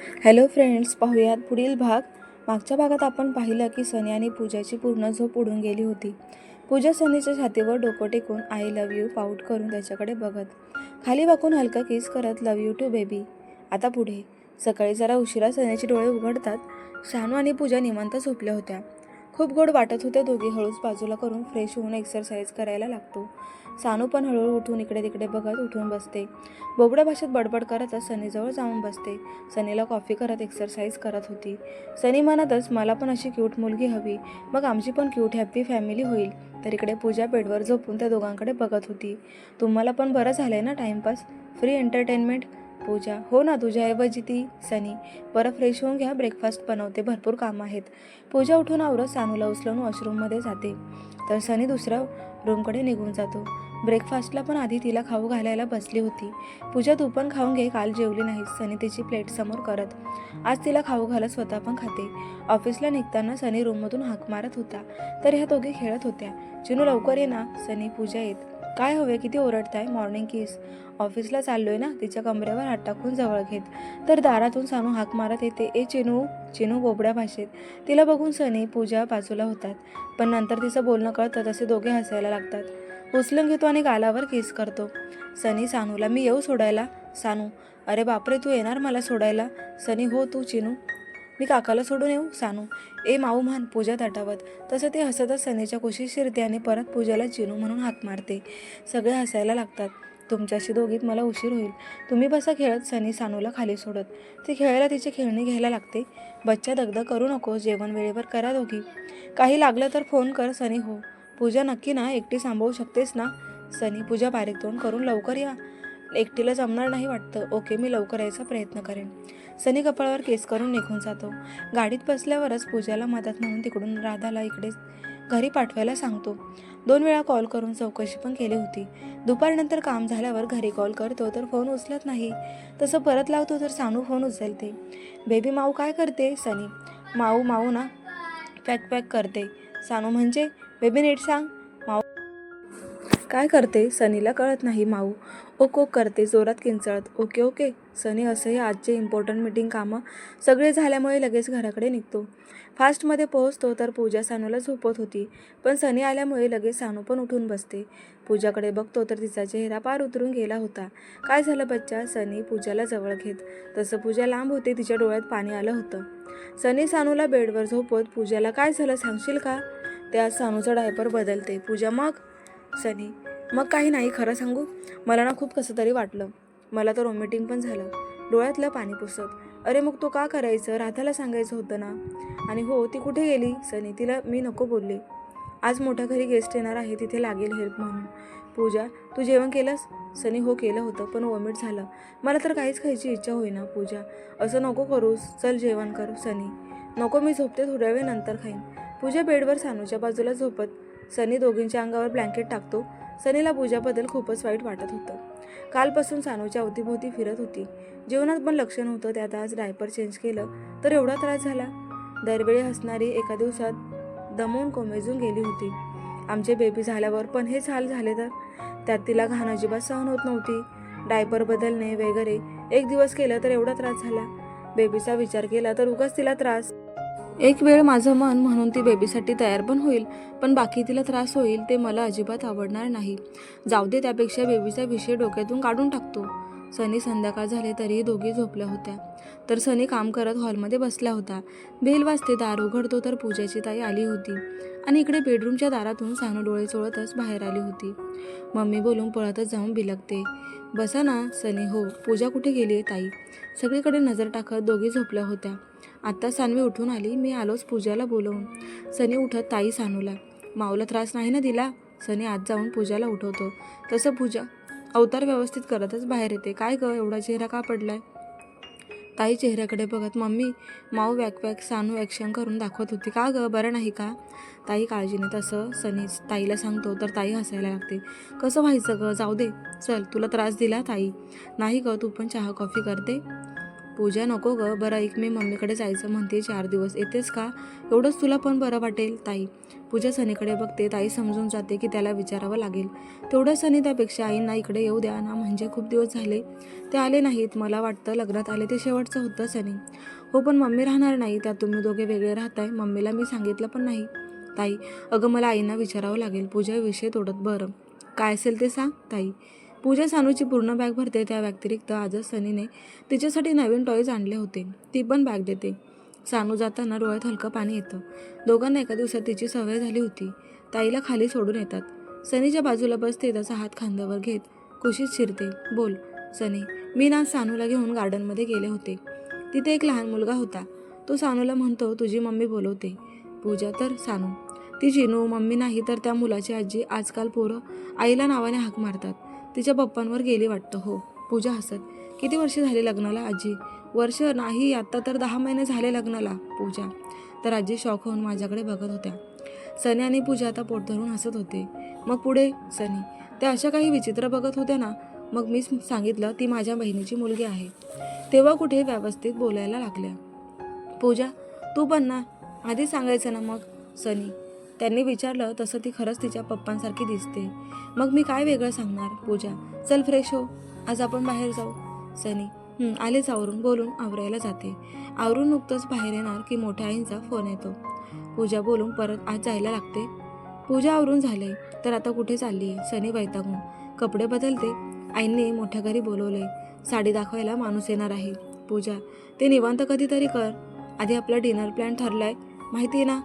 Hello friends पाहूयात पुढील भाग. मागच्या भागात आपण पाहिलं की सनी आणि पूजाची पूर्ण झोप उडून गेली होती. पूजा सनीच्या छातीवर डोकं टेकून आय लव यू पाऊट करून त्याच्याकडे बघत खाली वाकून हलका किस करत लव यू टू बेबी आता पुढे. सकाळी जरा उशिरा सनीचे डोळे उघडतात. शानू आणि पूजा निवांत झोपल्या होत्या. खूप गोड वाटत होत्या दोघी हळूच बाजूला करून फ्रेश होऊन एक्सरसाइज करायला लागतो. सानू पण हळूहळू उठून इकडे तिकडे बघत उठून बसते. बोबड्या भाषेत बडबड करतच सनीजवळ जाऊन बसते. सनीला कॉफी करत एक्सरसाइज करत होती. सनी म्हणतच मला पण अशी क्यूट मुलगी हवी. मग आमची पण क्यूट हॅप्पी फॅमिली होईल. तर इकडे पूजा बेडवर झोपून त्या दोघांकडे बघत होती. तुम्हाला पण बरं झालंय ना टाइमपास फ्री एंटरटेनमेंट पूजा. हो ना तुझ्याऐवजी ती सनी. बरं फ्रेश होऊन घ्या ब्रेकफास्ट बनवते. भरपूर कामं आहेत. पूजा उठून आवरत सानूला उचलून वॉशरूममध्ये जाते. तर सनी दुसऱ्या रूमकडे निघून जातो. ब्रेकफास्टला पण आधी तिला खाऊ घालायला बसली होती. पूजा तू पण खाऊन घे काल जेवली नाहीस. सनी तिची प्लेट समोर करत. आज तिला खाऊ घालत स्वतः पण खाते. ऑफिसला निघताना सनी रूममधून हाक मारत होता. तर ह्या दोघी खेळत होत्या. चिनू लवकर ये ना. सनी पूजा येत. काय हवे? किती ओरडताय? मॉर्निंग किस ऑफिसला चाललोय ना? तिच्या कमरेवर हात टाकून जवळ घेत. तर दारातून सानू हाक मारत येते. ए चिनू चिनू बोबड्या भाषेत. तिला बघून सनी पूजा बाजूला होतात. पण नंतर तिचं बोलणं कळतं तसे दोघे हसायला लागतात. उचलून घेतो आणि गालावर किस करतो. सनी सानूला मी येऊ सोडायला? सानू. अरे बापरे तू येणार मला सोडायला? सनी हो तू चिनू. मी काकाला सोडून येऊ सानू. ए माऊ म्हण पूजा ताटावत. तसं ते हसतच सनीच्या कुशीत शिरते आणि परत पूजाला चिनू म्हणून हाक मारते. सगळे हसायला लागतात. तुमच्याशी दोघीत मला उशीर होईल. तुम्ही बसा खेळत सनी सानूला खाली सोडत. ती खेळायला तिची खेळणी घ्यायला लागते. बच्चा दगदग करू नको जेवण वेळेवर करा दोघी. काही लागलं तर फोन कर सनी हो. पूजा नक्की ना? एकटी सांभाळू शकतेस ना? सनी पूजा बारीक तोंड करून लवकर या. एकटीला जमणार नाही वाटतं. ओके मी लवकर यायचा प्रयत्न करेन. सनी कपाळावर केस करून निघून जातो. गाडीत बसल्यावरच पूजाला मदत म्हणून तिकडून राधाला इकडे घरी पाठवायला सांगतो. दोन वेळा कॉल करून चौकशी पण केली होती. दुपारनंतर काम झाल्यावर घरी कॉल करतो तर फोन उचलत नाही. तसं परत लावतो तर सानू फोन उचलते. बेबी माऊ काय करते? सनी. माऊ माऊ ना. पॅक पॅक करते. सानू म्हणजे बेबी नीट सांग. माऊ काय करते? सनीला कळत नाही माऊ. ओक ओक करते जोरात किंचळत. Okay okay. सनी असंही आजचे इम्पॉर्टंट मीटिंग कामं सगळे झाल्यामुळे लगेच घराकडे निघतो. फास्टमध्ये पोहोचतो तर पूजा सानूला झोपत होती. पण सनी आल्यामुळे लगेच सानू पण उठून बसते. पूजाकडे बघतो तर तिचा चेहरा पार उतरून गेला होता. काय झालं बच्चा? सनी पूजाला जवळ घेत. तसं पूजा लांब होते तिच्या डोळ्यात पाणी आलं होतं. सनी सानूला बेडवर झोपत पूजाला काय झालं? सांगशील का? त्या सानूचा डायपर बदलते. पूजा मग? सनी मग काही नाही खरं सांगू? मला ना खूप कसं तरी वाटलं. मला तर वॉमिटिंग पण झालं. डोळ्यातलं पाणी पुसत. अरे मग तो का करायचं? राधाला सांगायचं होतं ना? आणि हो ती कुठे गेली? सनी तिला मी नको बोलले. आज मोठ्या घरी गेस्ट येणार आहे तिथे लागेल हेल्प म्हणून. पूजा तू जेवण केलंस? सनी हो केलं होतं पण वॉमिट झालं. मला तर काहीच खायची इच्छा होईना पूजा. असं नको करूस. चल जेवण करू सनी. नको मी झोपते थोड्या वेळ नंतर खाईन. पूजा बेडवर सानूच्या बाजूला झोपत. सनी दोघींच्या अंगावर ब्लँकेट टाकतो. सनीला पूजाबद्दल खूपच वाईट वाटत होतं. कालपासून सानूच्या अवतीभोवती फिरत होती. जेवणात पण लक्ष नव्हतं त्यात आज डायपर चेंज केलं तर एवढा त्रास झाला. दरवेळी हसणारी एका दिवसात दमून कोमेजून गेली होती. आमचे बेबी झाल्यावर पण हेच हाल झाले तर? त्यात तिला घाण अजिबात सहन होत नव्हती. डायपर बदलणे वगैरे एक दिवस केलं तर एवढा त्रास झाला. बेबीचा विचार केला तर उगाच तिला त्रास एक वेळ माझं मन म्हणून ती बेबीसाठी तयार पण होईल पण बाकी तिला त्रास होईल ते मला अजिबात आवडणार नाही. जाऊ दे त्यापेक्षा बेबीचा विषय डोक्यातून काढून टाकतो. सनी संध्याकाळ झाले तरीही दोघी झोपल्या होत्या. तर सनी काम करत हॉलमध्ये बसला होता बेल वाजते दार उघडतो तर पूजाची ताई आली होती. आणि इकडे बेडरूमच्या दारातून सानू डोळे चोळतच बाहेर आली होती. मम्मी बोलून पळतच जाऊन बिलगते. बसा ना सनी. हो पूजा कुठे गेली आहे ताई? सगळीकडे नजर टाकत दोघी झोपल्या होत्या. आत्ता सानवी उठून आली. मी आलोच पूजाला बोलवून. सनी उठत ताई सानूला. माऊला त्रास नाही ना दिला? सनी आत जाऊन पूजाला उठवतो. तसं पूजा अवतार व्यवस्थित करतच बाहेर येते. काय ग एवढा चेहरा का पडलाय? ताई चेहऱ्याकडे बघत मम्मी माऊ वॅक वॅक सानू ॲक्शन करून दाखवत होती. का गं? बरं नाही का? ताई काळजीने तसं सनी ताईला सांगतो तर ताई हसायला लागते. कसं व्हायचं गं? जाऊ दे. चल तुला त्रास दिला ताई. नाही गं तू पण चहा कॉफी करते. पूजा नको ग बरं ऐक मी मम्मीकडे जायचं म्हणते चार दिवस. येतेस का? एवढंच तुला पण बरं वाटेल ताई. पूजा सनीकडे बघते ताई समजून जाते की त्याला विचारावं लागेल. तेवढं सनी त्यापेक्षा आईंना इकडे येऊ द्या ना म्हणजे खूप दिवस झाले. ते आले नाहीत मला वाटतं लग्नात आले ते शेवटचं होतं सनी. हो पण मम्मी राहणार नाही त्यात तुम्ही दोघे वेगळे राहताय मम्मीला मी सांगितलं पण नाही. ताई अगं मला आईंना विचारावं लागेल पूजा विषय तोडत बरं. काय असेल ते सांग ताई. पूजा सानूची पूर्ण बॅग भरते. त्या व्यतिरिक्त आजच सनीने तिच्यासाठी नवीन टॉईज आणले होते. ती पण बॅग देते. सानू जाताना डोळ्यात हलकं पाणी येतं. दोघांना एका दिवसात तिची सवय झाली होती. ताईला खाली सोडून येतात. सनीच्या बाजूला बसते. त्याचा हात खांद्यावर घेत खुशीत शिरते. बोल सनी मी ना सानूला घेऊन गार्डनमध्ये गेले होते. तिथे एक लहान मुलगा होता. तो सानूला म्हणतो तुझी मम्मी बोलवते. पूजा तर सानू. ती जिनू मम्मी नाही तर त्या मुलाची आजी आजकाल पोरं आईला नावाने हाक मारतात. तिच्या पप्पांवर गेली वाटतं. हो पूजा हसत. किती वर्ष झाली लग्नाला आजी? वर्ष नाही आत्ता तर दहा महिने झाले लग्नाला पूजा. तर आजी शॉक होऊन माझ्याकडे बघत होत्या. सनी आणि पूजा आता पोट धरून हसत होते. मग पुढे? सनी. त्या अशा काही विचित्र बघत होत्या ना? मग मी सांगितलं ती माझ्या बहिणीची मुलगी आहे. तेव्हा कुठे व्यवस्थित बोलायला लागल्या. पूजा तू पण ना. आधी सांगायचं ना मग? सनी. त्यांनी विचारलं तसं ती खरंच तिच्या पप्पांसारखी दिसते. मग मी काय वेगळं सांगणार? पूजा चल फ्रेश हो. आज आपण बाहेर जाऊ. सनी आलेच आवरून बोलून आवरायला जाते. आवरून नुकतंच बाहेर येणार की मोठ्या आईंचा फोन येतो. पूजा बोलून परत आज जायला लागते. पूजा आवरून झाले तर आता कुठे चालली? आहे सनी वैतागून. कपडे बदलते. आईंनी मोठ्या घरी बोलवले साडी दाखवायला माणूस येणार आहे. पूजा ते निवांत कधीतरी कर. आधी आपला डिनर प्लॅन ठरलाय. माहिती आहे ना?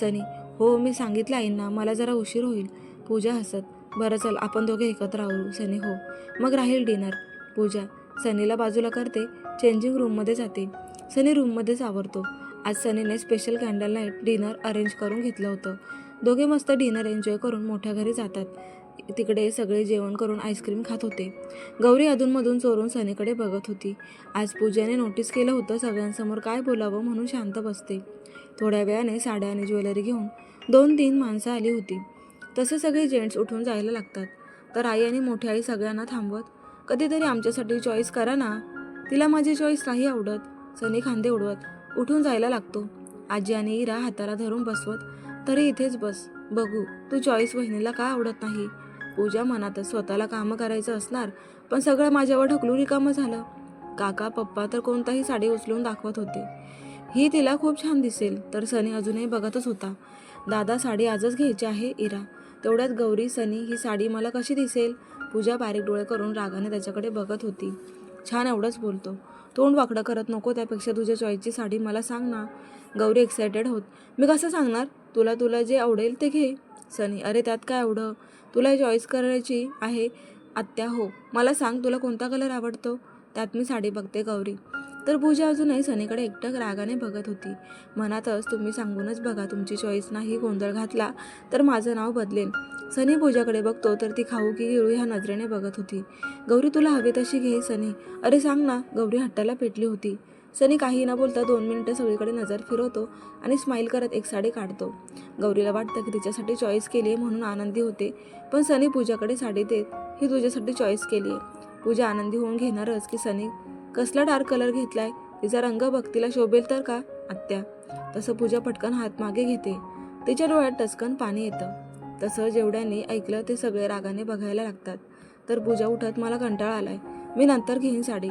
सनी हो मी सांगितलं आईंना मला जरा उशीर होईल. पूजा हसत बरं चल आपण दोघे एकत्र आवरू सनी हो. मग राहील डिनर. पूजा सनीला बाजूला करते चेंजिंग रूममध्ये जाते. सनी रूममध्येच आवरतो. आज सनीने special candle night dinner arrange करून घेतलं होतं. दोघे मस्त डिनर एन्जॉय करून मोठ्या घरी जातात. तिकडे सगळे जेवण करून आईस्क्रीम खात होते. गौरी अधूनमधून चोरून सनीकडे बघत होती. आज पूजाने नोटीस केलं होतं सगळ्यांसमोर काय बोलावं म्हणून शांत बसते. थोड्या वेळाने साड्या आणि ज्वेलरी घेऊन दोन तीन माणसं आली होती. तसे सगळे जेंट्स उठून जायला लागतात. तर आई आणि मोठी आई सगळ्यांना थांबवत कधीतरी आमच्यासाठी चॉईस करा ना. तिला माझी चॉईस नाही आवडत. सनी खांदे उडवत उठून जायला लागतो. आजी आणि इरा हाताला धरून बसवत तरी इथेच बस. बघू तू चॉईस बहिणीला का आवडत नाही? पूजा मनातच स्वतःला कामं करायचं असणार पण सगळं माझ्यावर ढकलून रिकामं झालं. काका पप्पा तर कोणताही साडी उचलून दाखवत होते. ही तिला खूप छान दिसेल. तर सनी अजूनही बघतच होता. दादा साडी आजच घ्यायची आहे इरा. तेवढ्यात गौरी सनी ही साडी मला कशी दिसेल? पूजा बारीक डोळे करून रागाने त्याच्याकडे बघत होती. छान एवढंच बोलतो. तोंड वाकडं करत नको त्यापेक्षा तुझ्या चॉईसची साडी मला सांग ना. गौरी एक्सायटेड होत. मी कसं सांगणार? तुला तुला जे आवडेल ते घे. सनी अरे त्यात काय एवढं तुला चॉईस करायची आहे? आत्या हो. मला सांग तुला कोणता कलर आवडतो? त्यात मी साडी बघते गौरी. तर पूजा अजूनही सनीकडे एकटक रागाने बघत होती. मनातच तुम्ही सांगूनच बघा तुमची चॉईस नाही गोंधळ घातला तर माझं नाव बदलेल सनी पूजाकडे बघतो तर ती खाऊ की गिळू ह्या नजरेने बघत होती. गौरी तुला हवी तशी घे सनी. अरे सांग ना गौरी हट्टाला पेटली होती. सनी काही न बोलता दोन मिनटं सगळीकडे नजर फिरवतो आणि स्माईल करत एक साडी काढतो. गौरीला वाटतं की तिच्यासाठी चॉईस केली आहे म्हणून आनंदी होते पण सनी पूजाकडे साडी देत ही तुझ्यासाठी चॉईस केली आहे पूजा आनंदी होऊन घेणारच की सनी कसला डार्क कलर घेतलाय? तिचा रंग बघ तिला शोभेल तर का? आत्या तसं पूजा पटकन हात मागे घेते. तिच्या डोळ्यात टचकन पाणी येतं. तसं जेवढ्यांनी ऐकलं ते सगळे रागाने बघायला लागतात. तर पूजा उठत मला कंटाळा आलाय. मी नंतर घेईन साडी.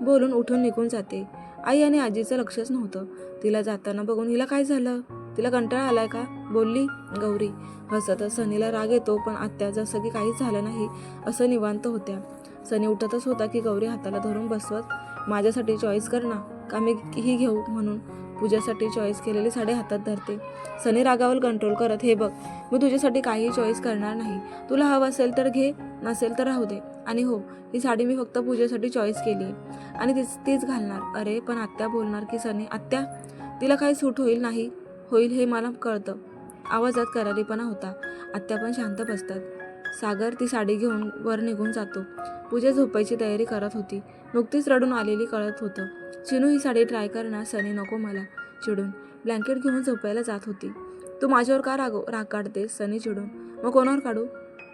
बोलून उठून निघून जाते. आई आणि आजीचं लक्षच नव्हतं. तिला जाताना बघून हिला काय झालं? तिला कंटाळा आलाय का? बोलली गौरी हसत सनीला राग येतो पण आत्या जसं की काहीच झालं नाही असं निवांत होत्या. सनी उठतच होता की गौरी हाताला धरून बसवत माझ्यासाठी चॉईस कर ना का मी ही घेऊ? म्हणून पूजासाठी चॉईस केलेली साडी हातात धरते. सनी रागावर कंट्रोल करत हे बघ मी तुझ्यासाठी काही चॉईस करणार नाही. तुला हवं असेल तर घे नसेल तर राहू दे. आणि हो ही साडी मी फक्त पूजेसाठी चॉईस केली आहे. आणि तीच तीच घालणार. अरे पण आत्या बोलणार की सनी आत्या तिला काही सूट होईल नाही होईल हे मला कळतं. आवाजात करारीपणा होता. आत्या पण शांत बसतात. सागर ती साडी घेऊन वर निघून जातो. पूजा झोपायची तयारी करत होती. नुकतीच रडून आलेली कळत होतं. चिनू ही साडी ट्राय करणार सनी नको मला चिडून. ब्लँकेट घेऊन झोपायला जात होती. तू माझ्यावर का राग राग काढतेस सनी चिडून. मग कोणावर काढू?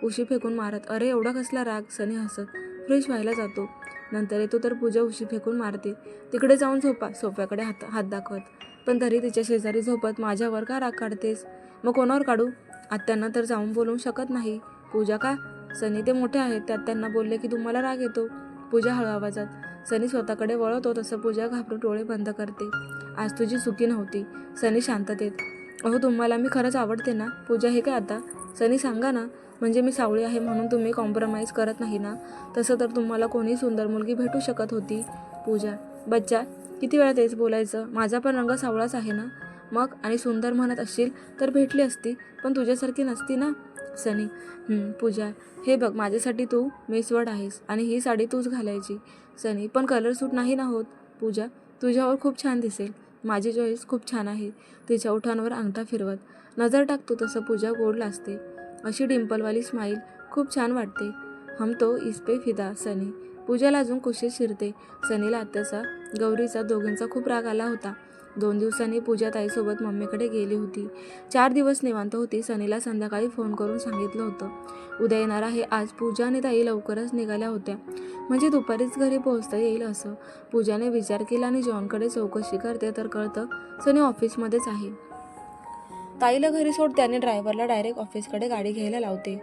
उशी फेकून मारत. अरे एवढा कसला राग? सनी हसत. फ्रेश व्हायला जातो. नंतर येतो तर पूजा उशी फेकून मारते. तिकडे जाऊन झोपा सोफ्याकडे हात हात दाखवत. पण तरी तिच्या शेजारी झोपत माझ्यावर का राग काढतेस? मग कोणावर काढू? आत्यांना तर जाऊन बोलू शकत नाही. पूजा का? सनी ते मोठे आहेत त्यात त्यांना बोलले की तुम्हाला राग येतो. पूजा हळू आवाजात सनी स्वतःकडे वळवतो तसं पूजा घाबरून डोळे बंद करते. आज तुझी चुकी नव्हती. सनी शांततेत अहो तुम्हाला मी खरंच आवडते ना? पूजा हे काय आता? सनी सांगा ना. म्हणजे मी सावळी आहे म्हणून तुम्ही कॉम्प्रोमाइज करत नाही ना? तसं तर तुम्हाला कोणी सुंदर मुलगी भेटू शकत होती. पूजा बच्चा किती वेळा तेच बोलायचं? माझा पण रंग सावळाच आहे ना? मग? आणि सुंदर म्हणत असशील तर भेटली असती पण तुझ्यासारखी नसती ना? सनी पूजा हे बघ माझ्यासाठी तू मेसवड आहेस आणि ही साडी तूच घालायची. सनी पण कलर सूट नाही ना होत. पूजा तुझ्यावर खूप छान दिसेल. माझी चॉईस खूप छान आहे. तिच्या ओठांवर अंगठा फिरवत. नजर टाकतो तसं पूजा गोड लाजते. अशी डिंपलवाली स्माईल खूप छान वाटते. हम तो इसपे फिदा सनी. पूजाला अजून कुशीत शिरते. सनीला आत्याचा गौरीचा दोघींचा खूप राग आला होता. दोन दिवसांनी पूजा ताईसोबत मम्मीकडे गेली होती. चार दिवस निवांत होती. सनीला संध्याकाळी फोन करून सांगितलं होतं. उद्या येणार आहे आज पूजा आणि ताई लवकरच निघाल्या होत्या. म्हणजे दुपारीच घरी पोहोचता येईल असं. पूजाने विचार केला आणि जॉनकडे चौकशी करते तर कळतं सनी ऑफिसमध्येच आहे. ताईला घरी सोडते आणि ड्रायव्हरला डायरेक्ट ऑफिसकडे गाडी घ्यायला लावते.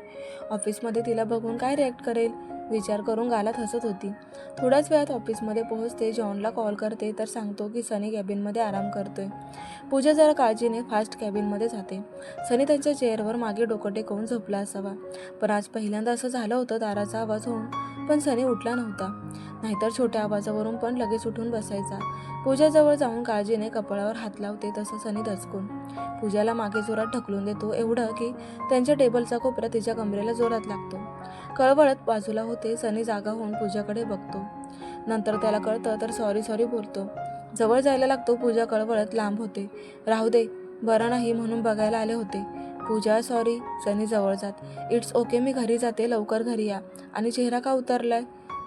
ऑफिसमध्ये तिला बघून काय रिॲक्ट करेल? विचार करून गालात हसत होती. थोड्याच वेळात ऑफिसमध्ये पोहोचते जॉनला कॉल करते तर सांगतो की सनी कॅबिनमध्ये आराम करतोय. पूजा जरा काळजीने फास्ट कॅबिनमध्ये जाते. सनी त्यांच्या चेअरवर मागे डोकं टेकवून झोपला असावा. पण आज पहिल्यांदा असं झालं होतं दाराचा आवाज होऊन पण सनी उठला नव्हता. नाहीतर छोट्या आवाजावरून पण लगेच उठून बसायचा. पूजाजवळ जाऊन काळजीने कपाळावर हात लावते तसं सनी दचकून. पूजाला मागे जोरात ढकलून देतो एवढं की त्यांच्या टेबलचा कोपरा तिच्या कमरेला जोरात लागतो. कळवळत बाजूला होते सनी जागा होऊन पूजाकडे बघतो. नंतर त्याला कळतं तर सॉरी सॉरी बोलतो. जवळ जायला लागतो पूजा कळवळत लांब होते. राहू दे बरं नाही म्हणून बघायला आले होते. पूजा सॉरी सनी जवळ जात. इट्स ओके मी घरी जाते लवकर घरी या. आणि चेहरा का उतरलाय?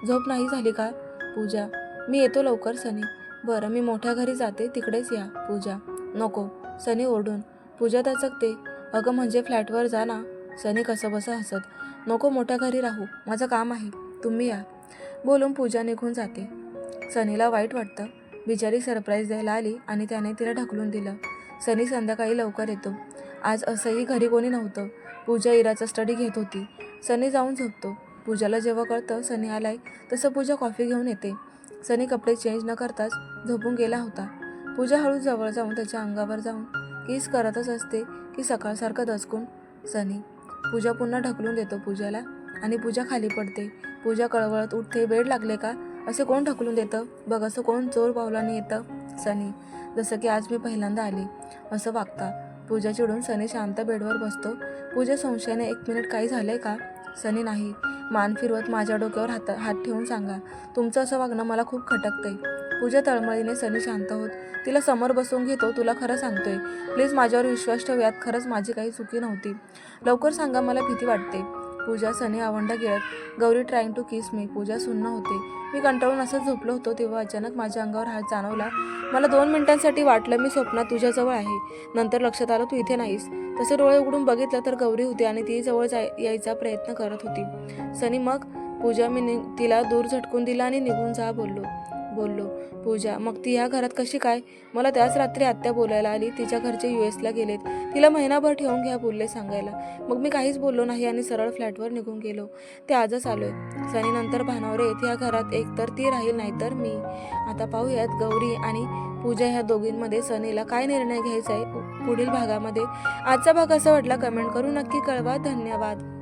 झोप नाही झाली का? पूजा. मी येतो लवकर सनी. बरं मी मोठ्या घरी जाते. तिकडेच या पूजा. नको. सनी ओरडून. पूजा दचकते. अगं म्हणजे फ्लॅटवर जा ना. सनी कसं बसं हसत. नको मोठ्या घरी राहू. माझं काम आहे. तुम्ही या. बोलून पूजा निघून जाते. सनीला वाईट वाटतं. बिचारी सरप्राईज द्यायला आली आणि त्याने तिला ढकलून दिलं. सनी संध्याकाळी लवकर येतो. आज असंही घरी कोणी नव्हतं. पूजा इराचा स्टडी घेत होती. सनी जाऊन झोपतो. पूजाला जेव्हा कळतं सनी आलाय तसं पूजा कॉफी घेऊन येते. सनी कपडे चेंज न करताच झोपून गेला होता. पूजा हळू जवळ जाऊन त्याच्या अंगावर जाऊन किस करतच असते की सकाळसारखं दचकून सनी. पूजा पुन्हा ढकलून देतो पूजाला आणि पूजा खाली पडते. पूजा कळवळत उठते वेळ लागले का? असे कोण ढकलून देतं? बघ असं कोण चोर पावलाने येतं? सनी. जसं की आज मी पहिल्यांदा आली. असं वागता. पूजा चिडून सनी शांत बेडवर बसतो. पूजा संशयाने एक मिनिट काही झालंय का? सनी नाही. मान फिरवत माझ्या डोक्यावर हात हात ठेवून सांगा तुमचं असं वागणं मला खूप खटकतंय पूजा तळमळीने सनी शांत होत तिला समोर बसवून घेतो तुला खरं सांगतोय. प्लीज माझ्यावर विश्वास ठेव यात खरंच माझी काही चुकी नव्हती. लवकर सांगा मला भीती वाटते. पूजा सनी आवंडा गिळत Gauri trying to kiss me Pooja सुन्न होते. मी कंटाळून असं झोपलो होतो तेव्हा अचानक माझ्या अंगावर हात जाणवला. मला दोन मिनिटांसाठी वाटलं मी स्वप्नात तुझ्याजवळ आहे. नंतर लक्षात आलं तू इथे नाहीस. तसे डोळे उघडून बघितलं तर गौरी होती आणि ती जवळ जाय यायचा प्रयत्न करत होती. सनी मग पूजा मी नि तिला दूर झटकून दिला आणि निघून जा बोललो. बोललो पूजा मग ती ह्या घरात कशी काय? मला त्याच रात्री आत्या बोलायला आली. तिच्या घरचे यू एसला गेलेत. तिला महिनाभर ठेवून घ्या बोलले सांगायला. मग मी काहीच बोललो नाही आणि सरळ फ्लॅटवर निघून गेलो. ते आजच आलोय. सनीनंतर भानावरे येथे येत ह्या घरात एक तर ती राहील नाहीतर मी. आता पाहूयात गौरी आणि पूजा ह्या दोघींमध्ये सनीला काय निर्णय घ्यायचा आहे? पुढील भागामध्ये आजचा भाग असा वाटला? कमेंट करून नक्की कळवा. धन्यवाद.